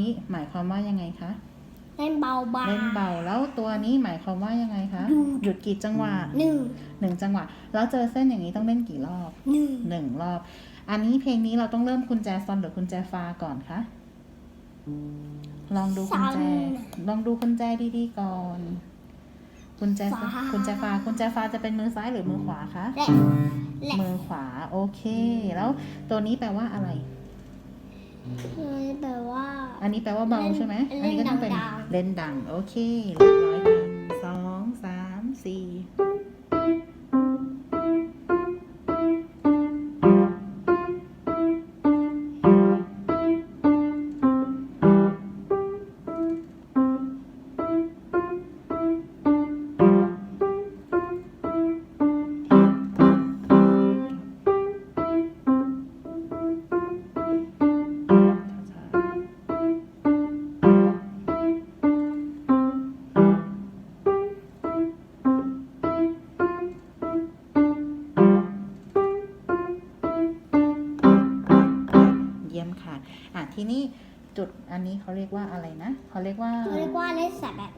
นี้หมายความว่ายังไงคะ เล่นเบาบาเล่นเบาแล้วตัวนี้หมายความว่ายังไงคะหยุดหยุดกี่จังหวะหนึ่งหนึ่งจังหวะ แล้วเจอเส้นอย่างนี้ต้องเล่นกี่รอบหนึ่งหนึ่งรอบ อันนี้เพลงนี้เราต้องเริ่มกุญแจซอนหรือกุญแจฟาก่อนคะลองดูกุญแจ ลองดูกุญแจดีๆก่อน กุญแจซอนกุญแจฟากุญแจฟาจะเป็นมือซ้ายหรือมือขวาคะและและมือขวา โอเค แล้วตัวนี้แปลว่าอะไร เลยแปลว่า อันนี้แปลว่าเบาใช่ไหมเล่นอันี้ก็ต้องเป็นดังๆเล่นดัง โอเคเรียบร้อยค่ะสองสามสี่ ทีนี้จุดอันนี้เขาเรียกว่าอะไรนะเขาเรียกว่าเขาเรียกว่าเล่นสัตว์แบบ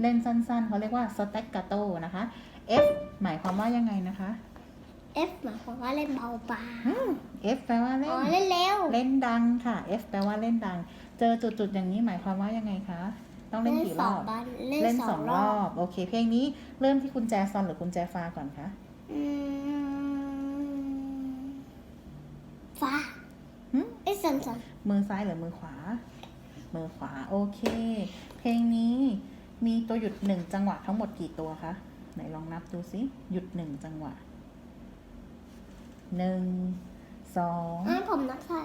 เล่นสั้นๆเขาเรียกว่า staccato นะคะ F หมายความว่ายังไงนะคะ F หมายความว่าเล่นเบาบา F แปลว่าเล่อ๋อนเล่นเร็วเล่นดังค่ะ F แปลว่าเล่นดัง เจอจุดๆอย่างนี้หมายความว่ายังไงคะต้องเล่นกี่รสอองบบาเล่เล่นนสสอองงรรออบบโอเค เพลงนี้เริ่มที่กุญแจซอนหรือกุญแจฟาก่อนคะอืมฟ้าหึไอ้ยสันสันมือซ้ายหรือมือขวา มือขวาโอเค เพลงนี้มีตัวหยุดหนึ่งจังหวะทั้งหมดกี่ตัวคะไหนลองนับดูสิหยุดหนึ่งจังหวะหนึ่งสองอะผมนับค่ะ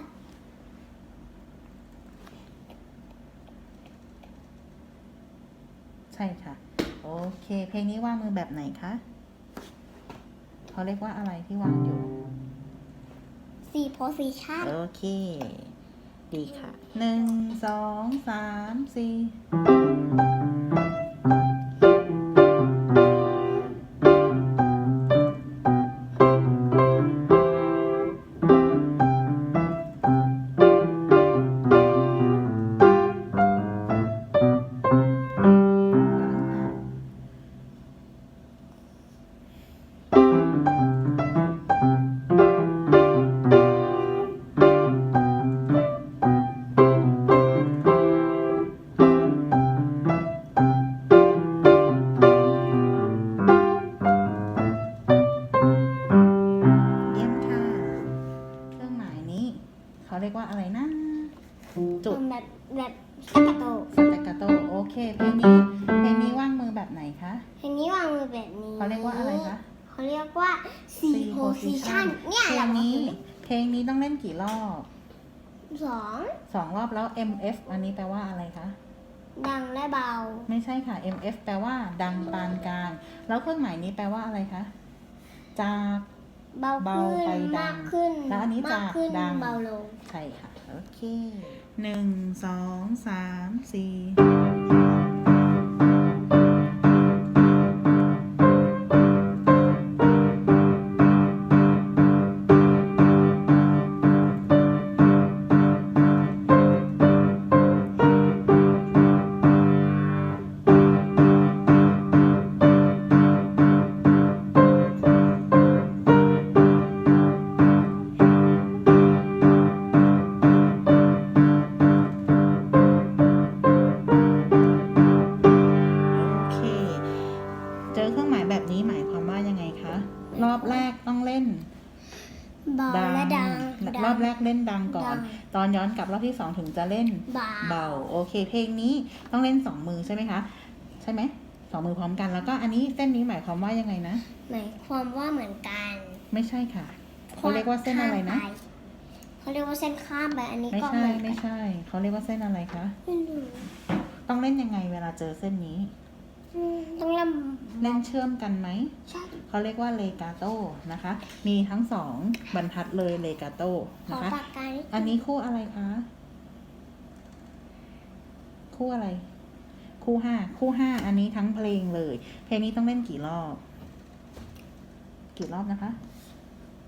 ใช่ค่ะ โอเค เพลงนี้วางมือแบบไหนคะเขาเรียกว่าอะไรที่วางอยู่ สี่โพสิชันโอเค ดีค่ะหนึ่งสองสามสี่ เขาเรียกว่าอะไรนะ จุดแบบแบบสกัโตสเตกาโตโอเคเพลงนี้เพลงนี้ว่างมือแบบไหนคะเพลงนี้วางมือแบบนี้เขาเรียกว่าอะไรคะเขาเรียกว่าสี่โพสิชันเนี่ยเพลเรางนี้ เพลงนี้ต้องเล่นกี่รอบสองสองรอบแล้ว MF อันนี้แปลว่าอะไรคะดังและเบา ไม่ใช่ค่ะ MF แปลว่า ดังปานกลาง แล้วเครื่องหมายนี้แปลว่าอะไรคะจาก เบาเบาขึ้ไปนดัมางกขึ้นแล้วอันนี้มากขึ้นจากดัง เบาลง ใช่ค่ะ โอเคหนึ่งสองสามสี่ ต้องเล่นเบาดังและดังรอบแรกเล่นดังก่อนดังตอนย้อนกลับรอบที่สองถึงจะเล่นเบาเบาโอเค เพลงนี้ต้องเล่นสองมือใช่ไหมคะ ใช่ไหมสองมือพร้อมกันแล้วก็อันนี้เส้นนี้หมายความว่ายังไงนะหมายความว่าเหมือนกัน ไม่ใช่ค่ะเขาเรียกว่าเส้นอะไรนะข้ามปเขาเรียกว่าเส้นข้ามไปอันนี้ไม่ก็ใช่เหมือนไม่กันใช่เขาเรียกว่าเส้นอะไรคะไม่รู้ต้องเล่นยังไงเวลาเจอเส้นนี้อืม ต้องเล่นเล่นเชื่อมกันไหม ใช่เขาเรียกว่าเลกาโตนะคะ มีทั้งสองบรรทัดเลยเลกาโตขอนะคะ ปากกานิดอันนี้คู่อะไรคะ คู่อะไร คู่ห้า คู่ห้า อันนี้ทั้งเพลงเลย เพลงนี้ต้องเล่นกี่รอบ กี่รอบนะคะ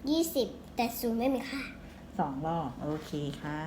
ยี่สิบแต่ศูนย์ไม่มีค่า สองรอบ โอเคค่ะ